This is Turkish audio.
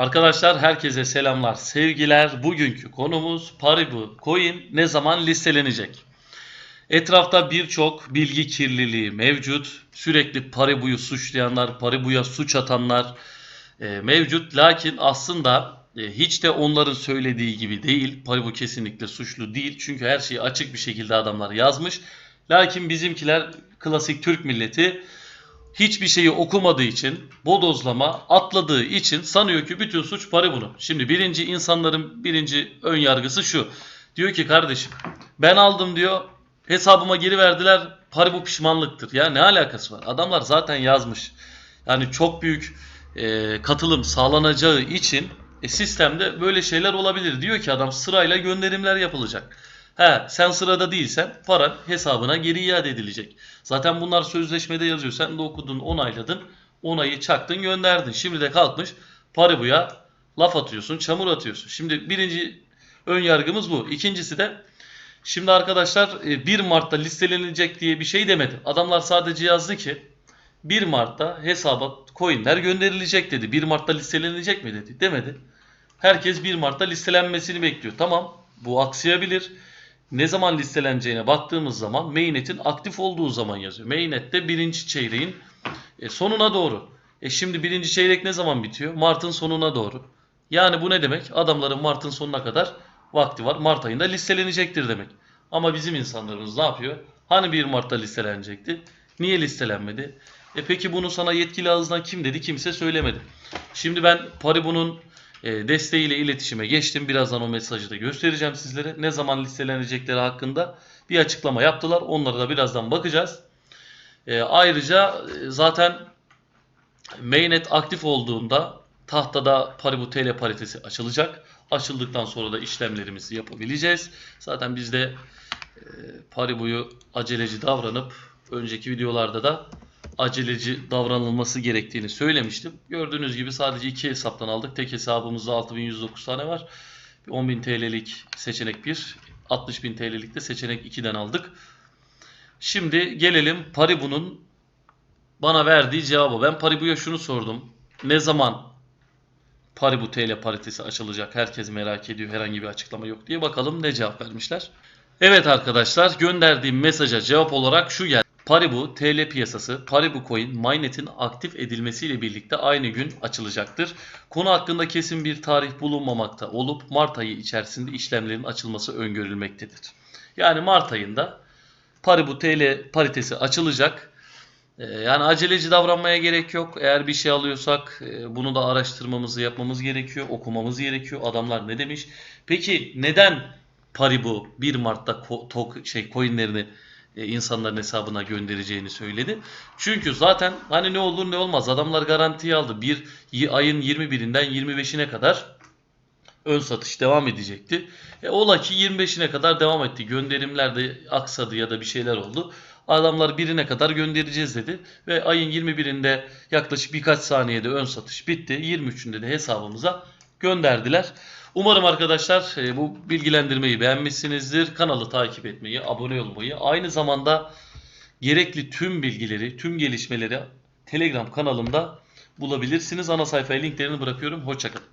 Arkadaşlar herkese selamlar, sevgiler. Bugünkü konumuz Paribu coin ne zaman listelenecek? Etrafta birçok bilgi kirliliği mevcut. Sürekli Paribu'yu suçlayanlar, Paribu'ya suç atanlar e, mevcut. Lakin aslında e, hiç de onların söylediği gibi değil. Paribu kesinlikle suçlu değil. Çünkü her şeyi açık bir şekilde adamlar yazmış. Lakin bizimkiler klasik Türk milleti hiçbir şeyi okumadığı için, bodozlama atladığı için sanıyor ki bütün suç Paribu'nun. Şimdi birinci insanların birinci ön yargısı şu. Diyor ki kardeşim ben aldım diyor hesabıma geri verdiler Paribu pişmanlıktır. Ya ne alakası var? Adamlar zaten yazmış. Yani çok büyük e, katılım sağlanacağı için e, sistemde böyle şeyler olabilir. Diyor ki adam sırayla gönderimler yapılacak. He sen sırada değilsen paran hesabına geri iade edilecek. Zaten bunlar sözleşmede yazıyor. Sen de okudun, onayladın. Onayı çaktın, gönderdin. Şimdi de kalkmış Paribu'ya laf atıyorsun, çamur atıyorsun. Şimdi birinci ön yargımız bu. İkincisi de şimdi arkadaşlar e, 1 Mart'ta listelenecek diye bir şey demedi. Adamlar sadece yazdı ki 1 Mart'ta hesaba coinler gönderilecek dedi. 1 Mart'ta listelenecek mi dedi. Demedi. Herkes 1 Mart'ta listelenmesini bekliyor. Tamam bu aksayabilir. Ne zaman listeleneceğine baktığımız zaman Mainnet'in aktif olduğu zaman yazıyor. Mainnet'te birinci çeyreğin e, sonuna doğru. E şimdi birinci çeyrek ne zaman bitiyor? Mart'ın sonuna doğru. Yani bu ne demek? Adamların Mart'ın sonuna kadar vakti var. Mart ayında listelenecektir demek. Ama bizim insanlarımız ne yapıyor? Hani 1 Mart'ta listelenecekti? Niye listelenmedi? E peki bunu sana yetkili ağızdan kim dedi? Kimse söylemedi. Şimdi ben Paribu'nun desteğiyle iletişime geçtim. Birazdan o mesajı da göstereceğim sizlere. Ne zaman listelenecekleri hakkında bir açıklama yaptılar. Onlara da birazdan bakacağız. E, ayrıca e, zaten mainnet aktif olduğunda tahtada Paribu TL paritesi açılacak. Açıldıktan sonra da işlemlerimizi yapabileceğiz. Zaten biz de e, Paribu'yu aceleci davranıp önceki videolarda da aceleci davranılması gerektiğini söylemiştim. Gördüğünüz gibi sadece iki hesaptan aldık. Tek hesabımızda 6109 tane var. 10.000 TL'lik seçenek 1, 60.000 TL'lik de seçenek 2'den aldık. Şimdi gelelim Paribu'nun bana verdiği cevabı. Ben Paribu'ya şunu sordum. Ne zaman Paribu TL paritesi açılacak? Herkes merak ediyor. Herhangi bir açıklama yok diye. Bakalım ne cevap vermişler. Evet arkadaşlar gönderdiğim mesaja cevap olarak şu geldi. Paribu TL piyasası Paribu Coin Mainnet'in aktif edilmesiyle birlikte aynı gün açılacaktır. Konu hakkında kesin bir tarih bulunmamakta olup Mart ayı içerisinde işlemlerin açılması öngörülmektedir. Yani Mart ayında Paribu TL paritesi açılacak. Ee, Yani aceleci davranmaya gerek yok. Eğer bir şey alıyorsak e, bunu da araştırmamızı yapmamız gerekiyor, okumamız gerekiyor. Adamlar ne demiş? Peki neden Paribu 1 Mart'ta ko- şey coinlerini e, insanların hesabına göndereceğini söyledi. Çünkü zaten hani ne olur ne olmaz adamlar garantiye aldı. Bir ayın 21'inden 25'ine kadar ön satış devam edecekti. E, ola ki 25'ine kadar devam etti. Gönderimler de aksadı ya da bir şeyler oldu. Adamlar birine kadar göndereceğiz dedi. Ve ayın 21'inde yaklaşık birkaç saniyede ön satış bitti. 23'ünde de hesabımıza gönderdiler. Umarım arkadaşlar e, bu bilgilendirmeyi beğenmişsinizdir. Kanalı takip etmeyi, abone olmayı, aynı zamanda gerekli tüm bilgileri, tüm gelişmeleri Telegram kanalımda bulabilirsiniz. Ana sayfaya linklerini bırakıyorum. Hoşçakalın.